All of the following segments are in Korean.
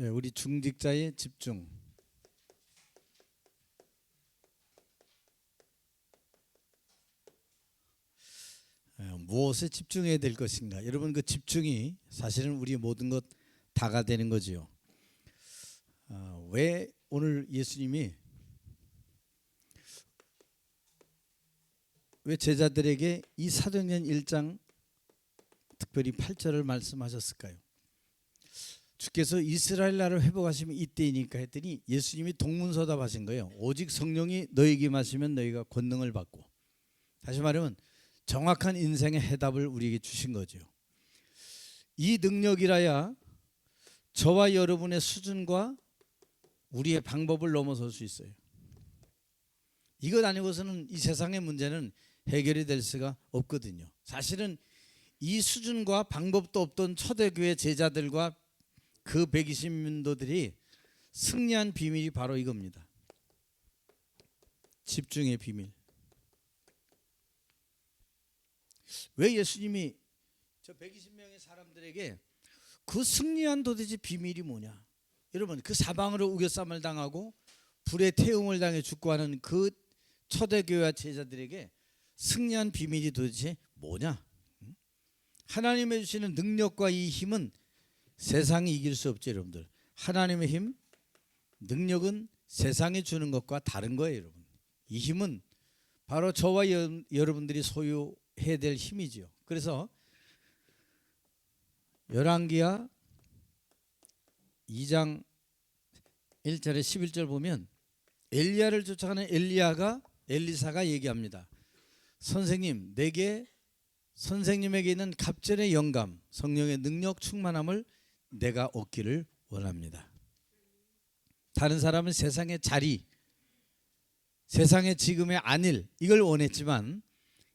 예, 우리 중직자의 집중. 예, 무엇에 집중해야 될 것인가? 여러분 그 집중이 사실은 우리 모든 것 다가 되는 거지요. 아, 왜 오늘 예수님이 왜 제자들에게 이 사도행전 1장 특별히 8절을 말씀하셨을까요? 주께서 이스라엘 나라를 회복하시면 이때이니까 했더니 예수님이 동문서답하신 거예요. 오직 성령이 너에게 마시면 너희가 권능을 받고 다시 말하면 정확한 인생의 해답을 우리에게 주신 거죠. 이 능력이라야 저와 여러분의 수준과 우리의 방법을 넘어설 수 있어요. 이것 아니고서는 이 세상의 문제는 해결이 될 수가 없거든요. 사실은 이 수준과 방법도 없던 초대교회 제자들과 그 120년도들이 승리한 비밀이 바로 이겁니다. 집중의 비밀. 왜 예수님이 저 120명의 사람들에게 그 승리한 도대체 비밀이 뭐냐? 여러분 그 사방으로 우겨쌈을 당하고 불에 태움을 당해 죽고 하는 그 초대교회와 제자들에게 승리한 비밀이 도대체 뭐냐? 하나님의 주시는 능력과 이 힘은 세상이 이길 수 없죠, 여러분들. 하나님의 힘, 능력은 세상이 주는 것과 다른 거예요, 여러분. 이 힘은 바로 저와 여, 여러분들이 소유해야 될 힘이지요. 그래서 열왕기하 2장 1절에 11절 보면 엘리야를 쫓아가는 엘리야가 엘리사가 얘기합니다. 선생님, 내게 선생님에게 있는 갑절의 영감, 성령의 능력 충만함을 내가 얻기를 원합니다. 다른 사람은 세상의 자리, 세상의 지금의 안일 이걸 원했지만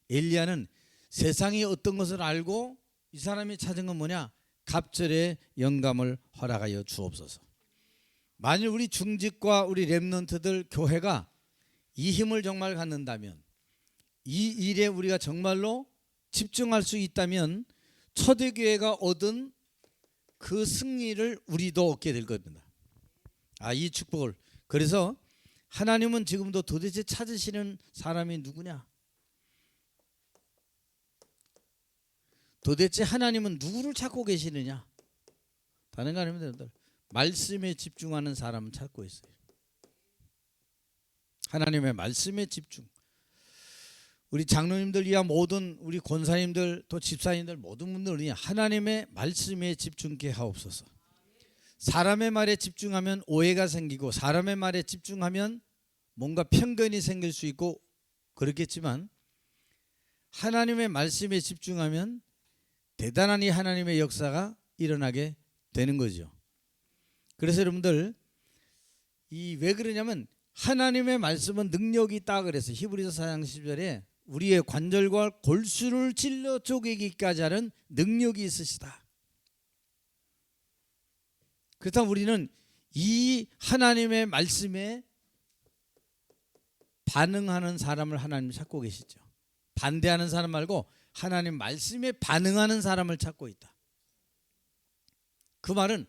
엘리야는 세상이 어떤 것을 알고 이 사람이 찾은 건 뭐냐? 갑절의 영감을 허락하여 주옵소서. 만일 우리 중직과 우리 렘넌트들 교회가 이 힘을 정말 갖는다면 이 일에 우리가 정말로 집중할 수 있다면 초대교회가 얻은 그 승리를 우리도 얻게 될 겁니다. 아, 이 축복을. 그래서 하나님은 지금도 도대체 찾으시는 사람이 누구냐? 도대체 하나님은 누구를 찾고 계시느냐? 다른 거 여러분들 말씀에 집중하는 사람은 찾고 있어요. 하나님의 말씀에 집중. 우리 장로님들 이하 모든 우리 권사님들 또 집사님들 모든 분들이 하나님의 말씀에 집중케 하옵소서. 사람의 말에 집중하면 오해가 생기고 사람의 말에 집중하면 뭔가 편견이 생길 수 있고 그렇겠지만 하나님의 말씀에 집중하면 대단한 이 하나님의 역사가 일어나게 되는 거죠. 그래서 여러분들 이 왜 그러냐면 하나님의 말씀은 능력이 있다 그래서 히브리서 4장 10절에 우리의 관절과 골수를 찔러 쪼개기까지 하는 능력이 있으시다. 그렇다면 우리는 이 하나님의 말씀에 반응하는 사람을 하나님 찾고 계시죠. 반대하는 사람 말고 하나님 말씀에 반응하는 사람을 찾고 있다. 그 말은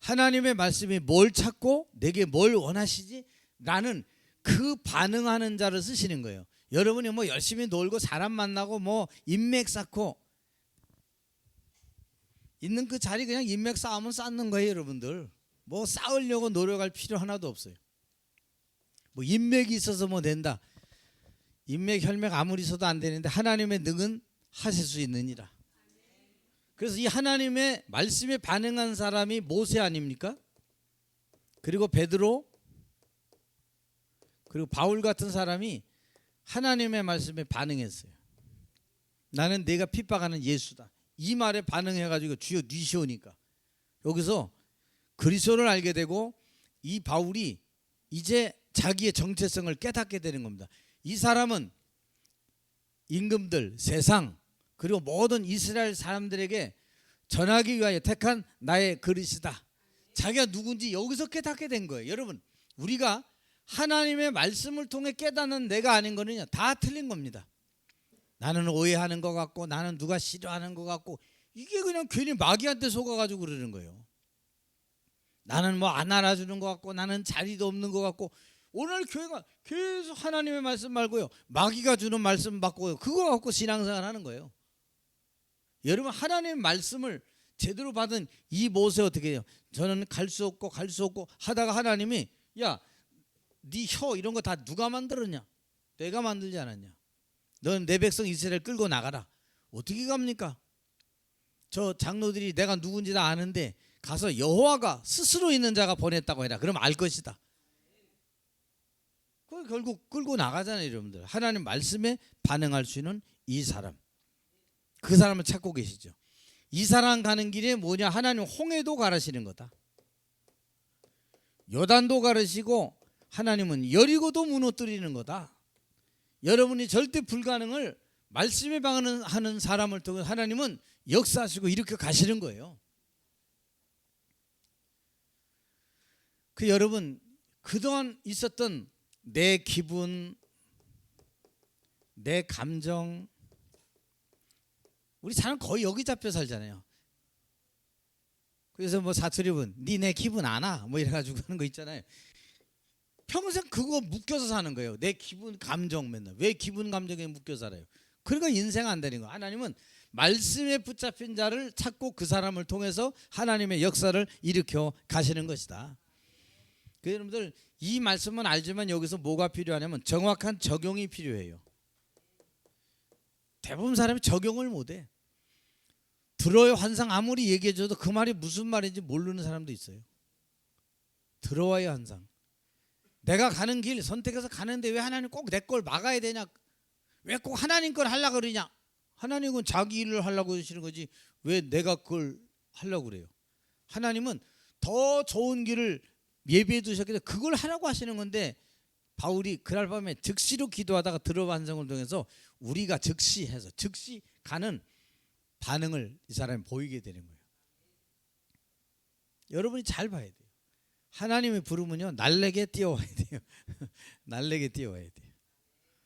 하나님의 말씀이 뭘 찾고 내게 뭘 원하시지? 나는 그 반응하는 자를 쓰시는 거예요. 여러분이 뭐 열심히 놀고 사람 만나고 뭐 인맥 쌓고 있는 그 자리 그냥 인맥 쌓으면 쌓는 거예요, 여러분들. 뭐 쌓으려고 노력할 필요 하나도 없어요. 뭐 인맥이 있어서 뭐 된다. 인맥 혈맥 아무리 있어도 안 되는데 하나님의 능은 하실 수 있느니라. 그래서 이 하나님의 말씀에 반응한 사람이 모세 아닙니까? 그리고 베드로 그리고 바울 같은 사람이 하나님의 말씀에 반응했어요. 나는 내가 핍박하는 예수다. 이 말에 반응해가지고 주여 뉘시오니까 여기서 그리스도를 알게 되고 이 바울이 이제 자기의 정체성을 깨닫게 되는 겁니다. 이 사람은 임금들, 세상 그리고 모든 이스라엘 사람들에게 전하기 위하여 택한 나의 그리스다. 자기가 누군지 여기서 깨닫게 된 거예요. 여러분, 우리가 하나님의 말씀을 통해 깨닫는 내가 아닌 거는요. 다 틀린 겁니다. 나는 오해하는 것 같고 나는 누가 싫어하는 것 같고 이게 그냥 괜히 마귀한테 속아가지고 그러는 거예요. 나는 뭐 안 알아주는 것 같고 나는 자리도 없는 것 같고 오늘 교회가 계속 하나님의 말씀 말고요 마귀가 주는 말씀 받고요 그거 갖고 신앙생활 하는 거예요. 여러분 하나님의 말씀을 제대로 받은 이 모세 어떻게 해요? 저는 갈 수 없고 갈 수 없고 하다가 하나님이 야 네 혀 이런 거 다 누가 만들었냐? 내가 만들지 않았냐? 너는 내 백성 이스라엘 끌고 나가라. 어떻게 갑니까? 저 장로들이 내가 누군지 다 아는데 가서 여호와가 스스로 있는 자가 보냈다고 해라. 그럼 알 것이다. 그 결국 끌고 나가잖아요, 여러분들. 하나님 말씀에 반응할 수 있는 이 사람. 그 사람을 찾고 계시죠. 이 사람 가는 길에 뭐냐? 하나님 홍해도 가르시는 거다. 요단도 가르시고 하나님은 여리고도 무너뜨리는 거다. 여러분이 절대 불가능을 말씀에 방하는 사람을 통해 하나님은 역사하시고 이렇게 가시는 거예요. 그 여러분 그동안 있었던 내 기분, 내 감정, 우리 사람 거의 여기 잡혀 살잖아요. 그래서 뭐 사투리 분, 니내 기분 아나? 뭐 이래가지고 하는 거 있잖아요. 평생 그거 묶여서 사는 거예요. 내 기분, 감정 맨날 왜 기분, 감정에 묶여 살아요? 그러니까 인생 안 되는 거. 하나님은 말씀에 붙잡힌 자를 찾고 그 사람을 통해서 하나님의 역사를 일으켜 가시는 것이다. 그 여러분들 이 말씀은 알지만 여기서 뭐가 필요하냐면 정확한 적용이 필요해요. 대부분 사람이 적용을 못해. 들어요 환상 아무리 얘기해줘도 그 말이 무슨 말인지 모르는 사람도 있어요. 들어와요 환상. 내가 가는 길 선택해서 가는데 왜 하나님 꼭 내 걸 막아야 되냐? 왜 꼭 하나님 걸 하려 그러냐? 하나님은 자기 일을 하려고 하시는 거지 왜 내가 그걸 하려고 그래요? 하나님은 더 좋은 길을 예비해 두셨기 때문에 그걸 하라고 하시는 건데 바울이 그날 밤에 즉시로 기도하다가 들어 환상을 통해서 우리가 즉시 해서 즉시 가는 반응을 이 사람이 보이게 되는 거예요. 여러분이 잘 봐야 돼요. 하나님의 부르면요 날래게 뛰어와야 돼요. 날래게 뛰어와야 돼요.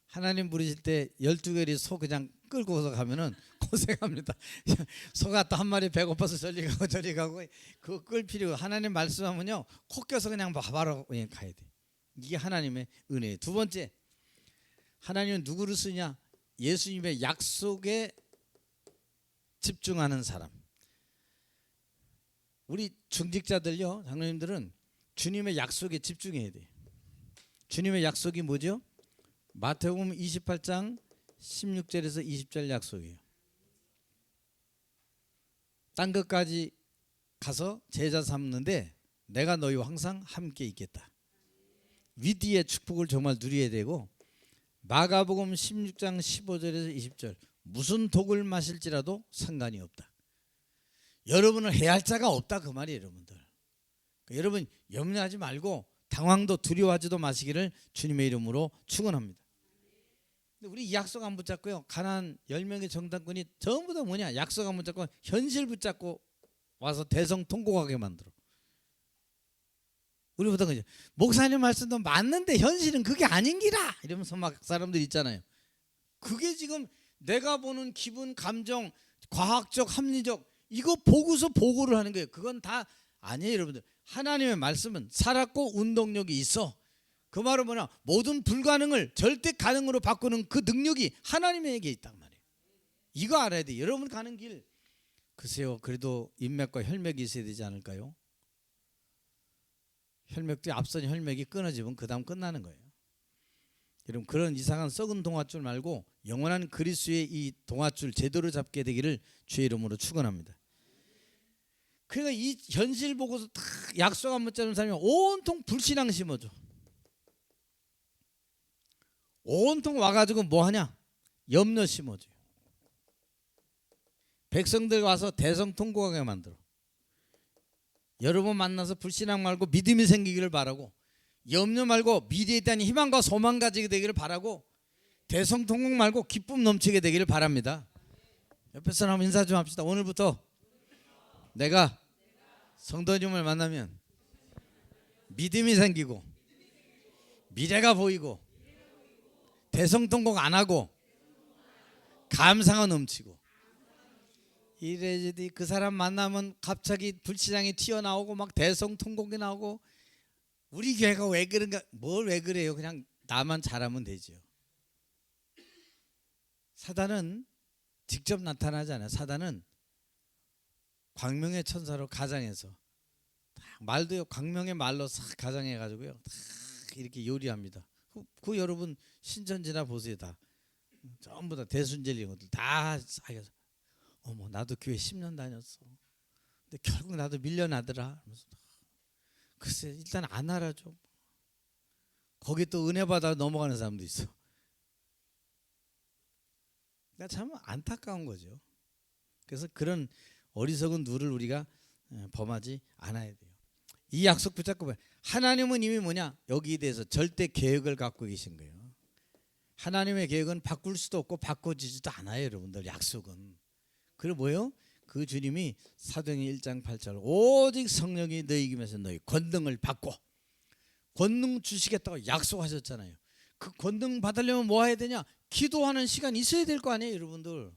하나님 부르실 때 열두 개리 소 그냥 끌고서 가면은 고생합니다. 소가 또 한 마리 배고파서 저리 가고 저리 가고 그거 끌 필요 하나님 말씀하면요 코 껴서 그냥 바로 그냥 가야 돼. 이게 하나님의 은혜예요. 두 번째 하나님은 누구를 쓰냐? 예수님의 약속에 집중하는 사람. 우리 중직자들요, 장로님들은 주님의 약속에 집중해야 돼. 주님의 약속이 뭐죠? 마태복음 28장 16절에서 20절 약속이에요. 딴 것까지 가서 제자 삼는데 내가 너희와 항상 함께 있겠다. 위디의 축복을 정말 누려야 되고 마가복음 16장 15절에서 20절 무슨 독을 마실지라도 상관이 없다. 여러분을 해할 자가 없다 그 말이에요, 여러분들. 여러분 염려하지 말고 당황도 두려워하지도 마시기를 주님의 이름으로 축원합니다. 근데 우리 약속 안 붙잡고요. 가난 10명의 정당군이 전부 다 뭐냐? 약속 안 붙잡고 현실 붙잡고 와서 대성 통곡하게 만들어. 우리보다 그죠. 목사님 말씀도 맞는데 현실은 그게 아닌기라 이러면서 막 사람들 있잖아요. 그게 지금 내가 보는 기분, 감정, 과학적, 합리적 이거 보고서 보고를 하는 거예요. 그건 다 아니에요, 여러분들. 하나님의 말씀은 살았고 운동력이 있어. 그 말은 뭐냐? 모든 불가능을 절대 가능으로 바꾸는 그 능력이 하나님에게 있단 말이에요. 이거 알아야 돼. 여러분 가는 길 글쎄요. 그래도 인맥과 혈맥이 있어야 되지 않을까요? 혈맥도 앞선 혈맥이 끊어지면 그다음 끝나는 거예요. 여러분 그런 이상한 썩은 동아줄 말고 영원한 그리스의 이 동아줄 제대로 잡게 되기를 주의 이름으로 축원합니다. 그러니까 이 현실 보고서 다 약속 안 붙잡는 사람이 온통 불신앙 심어줘. 온통 와가지고 뭐 하냐? 염려 심어줘요. 백성들 와서 대성 통곡하게 만들어. 여러분 만나서 불신앙 말고 믿음이 생기기를 바라고 염려 말고 미래에 대한 희망과 소망 가지게 되기를 바라고 대성 통곡 말고 기쁨 넘치게 되기를 바랍니다. 옆에 사람 인사 좀 합시다. 오늘부터 내가 성도님을 만나면 믿음이 생기고 미래가 보이고 대성통곡 안 하고 감사가 넘치고 이래저래 그 사람 만나면 갑자기 불시장이 튀어나오고 막 대성통곡이 나오고 우리 교회가 왜 그런가? 뭘 왜 그래요? 그냥 나만 잘하면 되죠. 사단은 직접 나타나지 않아요. 사단은 광명의 천사로 가장해서 딱 말도요 광명의 말로 싹 가장해 가지고요 딱 이렇게 요리합니다 그, 그 여러분 신천지나 보세요 다 전부 다 대순절 이런 것들 다 하여서 어머 나도 교회 10년 다녔어. 근데 결국 나도 밀려나더라. 하면서 글쎄 일단 안 알아줘. 거기 또 은혜 받아 넘어가는 사람도 있어. 그러니까 참 안타까운 거죠. 그래서 그런 어리석은 누를 우리가 어, 범하지 않아야 돼요. 이 약속 붙잡고 봐요. 하나님은 이미 뭐냐 여기에 대해서 절대 계획을 갖고 계신 거예요. 하나님의 계획은 바꿀 수도 없고 바꿔지지도 않아요, 여러분들. 약속은. 그리고 뭐요? 그 주님이 사도행전 1장 8절 오직 성령이 너희 이기면서 너희 권능을 받고 권능 주시겠다고 약속하셨잖아요. 그 권능 받으려면 뭐 해야 되냐? 기도하는 시간 있어야 될 거 아니에요, 여러분들.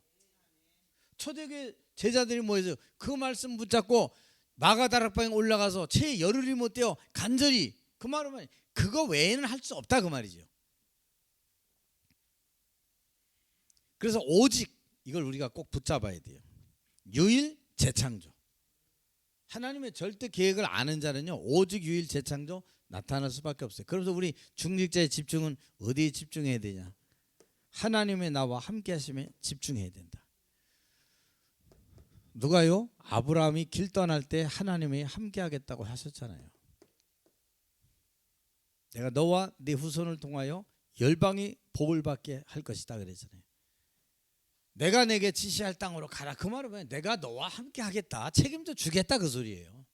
초대교회 제자들이 뭐해서 그 말씀 붙잡고 마가다락방에 올라가서 채 열흘이 못 되어 간절히 그 말은 그거 외에는 할 수 없다 그 말이죠. 그래서 오직 이걸 우리가 꼭 붙잡아야 돼요. 유일 재창조. 하나님의 절대 계획을 아는 자는요 오직 유일 재창조 나타날 수밖에 없어요. 그래서 우리 중직자의 집중은 어디에 집중해야 되냐? 하나님의 나와 함께하심에 집중해야 된다. 누가요? 아브라함이 길 떠날 때 하나님이 함께하겠다고 하셨잖아요. 내가 너와 네 후손을 통하여 열방이 복을 받게 할 것이다 그랬잖아요. 내가 내게 지시할 땅으로 가라. 그 말은 뭐야? 내가 너와 함께 하겠다. 책임져 주겠다 그 소리예요.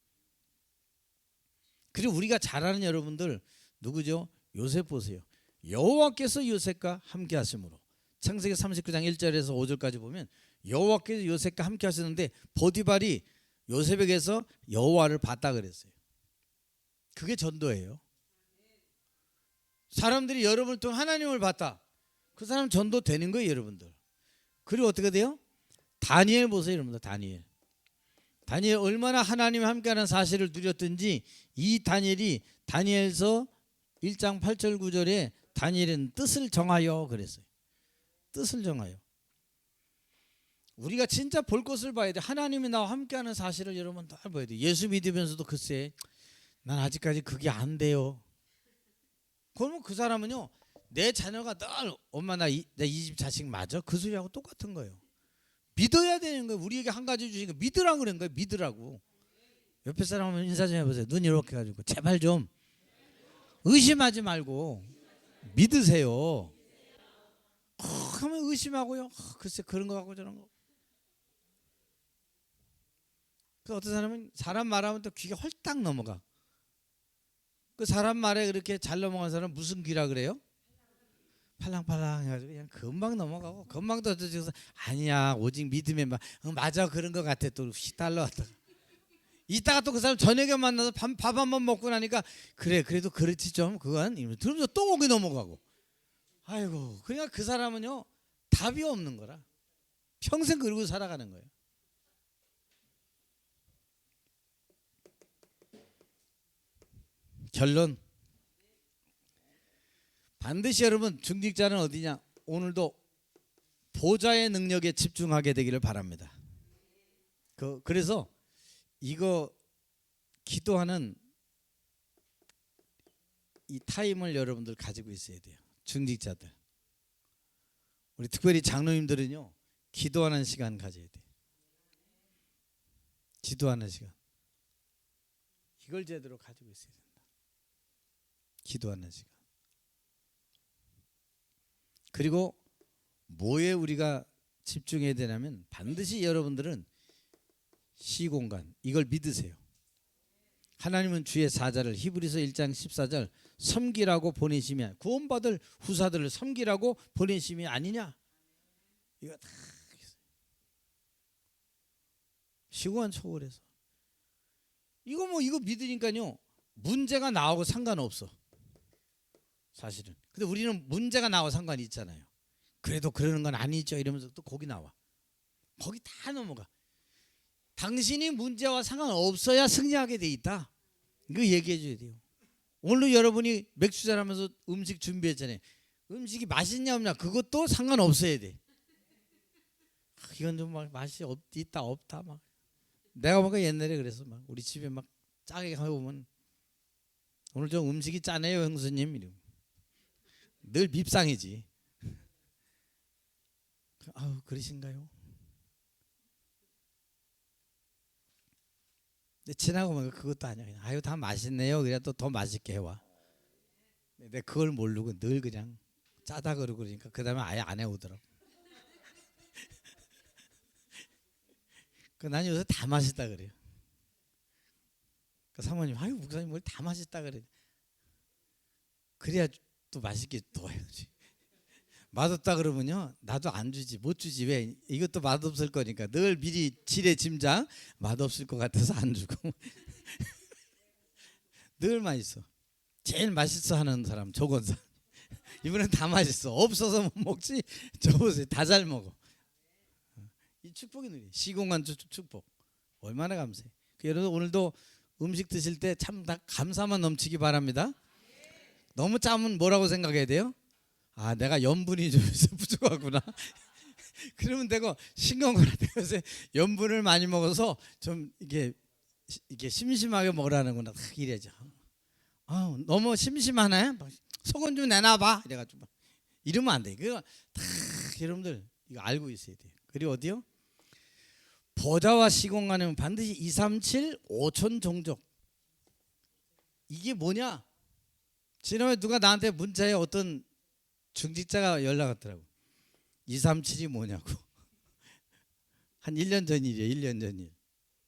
그리고 우리가 잘 아는 여러분들 누구죠? 요셉 보세요. 여호와께서 요셉과 함께 하심으로 창세기 39장 1절에서 5절까지 보면 여호와께서 요셉과 함께 하시는데 보디발이 요셉에게서 여호와를 봤다 그랬어요. 그게 전도예요. 사람들이 여러분을 통해 하나님을 봤다. 그 사람 전도 되는 거예요, 여러분들. 그리고 어떻게 돼요? 다니엘 보세요, 여러분들. 다니엘. 다니엘 얼마나 하나님과 함께하는 사실을 누렸든지 이 다니엘이 다니엘서 1장 8절 9절에 다니엘은 뜻을 정하여 그랬어요. 뜻을 정하여. 우리가 진짜 볼 것을 봐야 돼. 하나님이 나와 함께하는 사실을 여러분 다 봐야 돼. 예수 믿으면서도 글쎄 난 아직까지 그게 안 돼요. 그러면 그 사람은요 내 자녀가 늘 엄마 나이 집 자식 맞아 그 소리하고 똑같은 거예요. 믿어야 되는 거예요. 우리에게 한 가지 주신 거 믿으라고 그런 거예요. 믿으라고. 옆에 사람 인사 좀 해보세요. 눈 이렇게 가지고 제발 좀 의심하지 말고 믿으세요. 어, 하면 의심하고요. 어, 글쎄 그런 거 갖고 저런 거. 그 어떤 사람은 사람 말하면 또 귀가 헐딱 넘어가. 그 사람 말에 그렇게 잘 넘어간 사람 은 무슨 귀라 그래요? 팔랑팔랑 해가지고 그냥 금방 넘어가고 금방 떠져서 아니야 오직 믿음에 막 응, 맞아 그런 거 같아 또휙 달러왔다가 이따가 또 그 사람 저녁에 만나서 밥 한 번 먹고 나니까 그래 그래도 그렇지 좀 그건 들으면서 또 거기 넘어가고 아이고 그러니까 그 사람은요 답이 없는 거라 평생 그러고 살아가는 거예요. 결론 반드시 여러분 중직자는 어디냐 오늘도 보좌의 능력에 집중하게 되기를 바랍니다. 그 그래서 이거 기도하는 이 타임을 여러분들 가지고 있어야 돼요. 중직자들. 우리 특별히 장로님들은요 기도하는 시간 가져야 돼. 기도하는 시간. 이걸 제대로 가지고 있어야 된다. 기도하는 시간. 그리고 뭐에 우리가 집중해야 되냐면 반드시 여러분들은 시공간 이걸 믿으세요. 하나님은 주의 사자를 히브리서 1장 14절 섬기라고 보내시면 구원받을 후사들을 섬기라고 보내심이 아니냐? 이거 다. 시공간 초월해서 이거 뭐 이거 믿으니까요 문제가 나오고 상관없어 사실은 근데 우리는 문제가 나와 상관이 있잖아요 그래도 그러는 건 아니죠 이러면서 또 거기 나와 거기 다 넘어가 당신이 문제와 상관없어야 승리하게 돼 있다. 이거 얘기해 줘야 돼요. 오늘 여러분이 맥주 잘하면서 음식 준비했잖아요. 음식이 맛있냐 없냐 그것도 상관없어야 돼. 아, 이건 좀 막 맛이 없, 있다 없다 막. 내가 뭔가 옛날에 그래서 막 우리 집에 막 짜게 오면 오늘 좀 음식이 짜네요 형수님 이러고 늘 밉상이지. 아우 그러신가요? 근데 지나고 보면 그것도 아니야. 그냥 아유 다 맛있네요. 그래 또더 맛있게 해와. 근데 그걸 모르고 늘 그냥 짜다 그러고 그러니까 그 다음에 아예 안 해오더라고. 그난 요새 다 맛있다 그래요. 그 사모님 아유 목사님 뭘 다 맛있다 그래. 그래야 또 맛있게 또 해야지. 맛없다 그러면요 나도 안 주지 못 주지. 왜? 이것도 맛없을 거니까. 늘 미리 지레 짐작 맛없을 것 같아서 안 주고. 늘 맛있어. 제일 맛있어 하는 사람 조건사. 이번엔 다 맛있어. 없어서 못 먹지? 저보세요. 다 잘 먹어. 이 축복이 누리 시공간 축- 축복. 얼마나 감사해. 그 여러분 오늘도 음식 드실 때 참 다 감사만 넘치기 바랍니다 너무 짜면 뭐라고 생각해야 돼요? 아 내가 염분이 좀 부족하구나. 그러면 되고 싱거운 요새 염분을 많이 먹어서 좀 이게 이게 심심하게 먹으라는구나. 딱 이래죠. 아 너무 심심하네 막 속은 좀 내놔봐. 이래가지고 막 이러면 안 돼 그거 다 여러분들 이거 알고 있어야 돼요. 그리고 어디요? 보좌와 시공간은 반드시 237 5천 종족. 이게 뭐냐 지난번에 누가 나한테 문자에 어떤 중직자가 연락 왔더라고. 237이 뭐냐고. 한 1년 전 일이에요. 1년 전 일.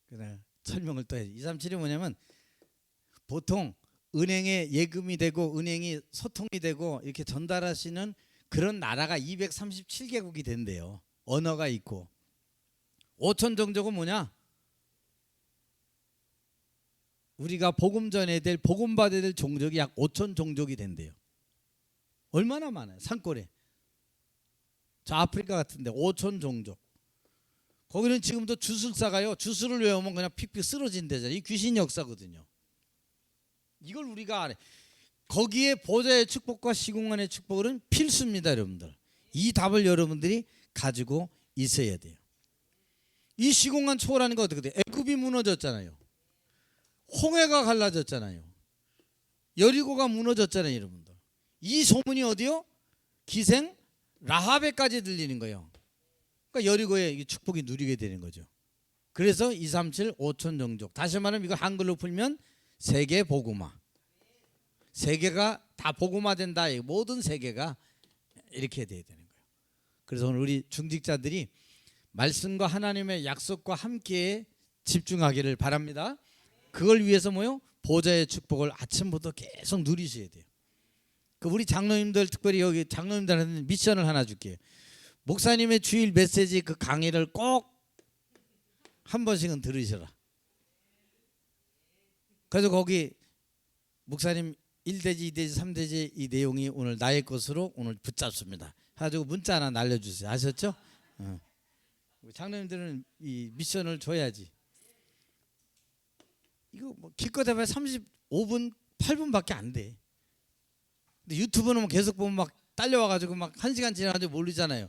그래 설명을 또 해야지. 237이 뭐냐면 보통 은행에 예금이 되고 은행이 소통이 되고 이렇게 전달하시는 그런 나라가 237개국이 된대요. 언어가 있고. 5천 종족은 뭐냐? 우리가 복음 전해야 될 복음 받아야 될 종족이 약 5천 종족이 된대요. 얼마나 많아요? 산골에. 저 아프리카 같은데 5천 종족. 거기는 지금도 주술사가요. 주술을 외우면 그냥 픽픽 쓰러진대잖아요. 이 귀신 역사거든요. 이걸 우리가 알아 거기에 보좌의 축복과 시공간의 축복은 필수입니다 여러분들. 이 답을 여러분들이 가지고 있어야 돼요. 이 시공간 초월하는 거 어떻게 돼 애굽이 무너졌잖아요 홍해가 갈라졌잖아요 여리고가 무너졌잖아요 여러분들 이 소문이 어디요? 기생 라하베까지 들리는 거예요. 그러니까 여리고의 이 축복이 누리게 되는 거죠. 그래서 237 5천 종족. 다시 말하면 이거 한글로 풀면 세계 복음화. 세계가 다 복음화 된다. 이 모든 세계가 이렇게 돼야 되는 거예요. 그래서 오늘 우리 중직자들이 말씀과 하나님의 약속과 함께 집중하기를 바랍니다. 그걸 위해서 뭐요? 보좌의 축복을 아침부터 계속 누리셔야 돼요. 그 우리 장로님들 특별히 여기 장로님들한테 미션을 하나 줄게요. 목사님의 주일 메시지 그 강의를 꼭 한 번씩은 들으셔라. 그래서 거기 목사님 1대지, 2대지, 3대지 이 내용이 오늘 나의 것으로 오늘 붙잡습니다. 가지고 문자 하나 날려주세요. 아셨죠? 어. 장로님들은 이 미션을 줘야지. 이거 뭐 기껏 해봐야 35분, 8분밖에 안 돼. 근데 유튜브는 뭐 계속 보면 막 딸려와가지고 막 한 시간 지나가지고 모르잖아요.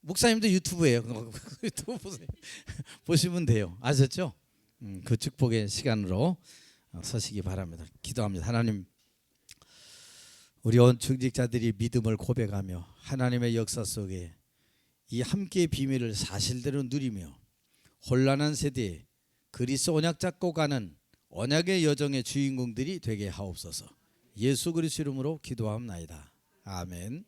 목사님도 유튜브예요. 유튜브 보세요. 보시면 돼요. 아셨죠? 음, 그 축복의 시간으로 어, 서시기 바랍니다. 기도합니다. 하나님, 우리 온 중직자들이 믿음을 고백하며 하나님의 역사 속에 이 함께의 비밀을 사실대로 누리며 혼란한 세대에 그리스도 언약 잡고 가는 언약의 여정의 주인공들이 되게 하옵소서. 예수 그리스도 이름으로 기도합나이다. 아멘.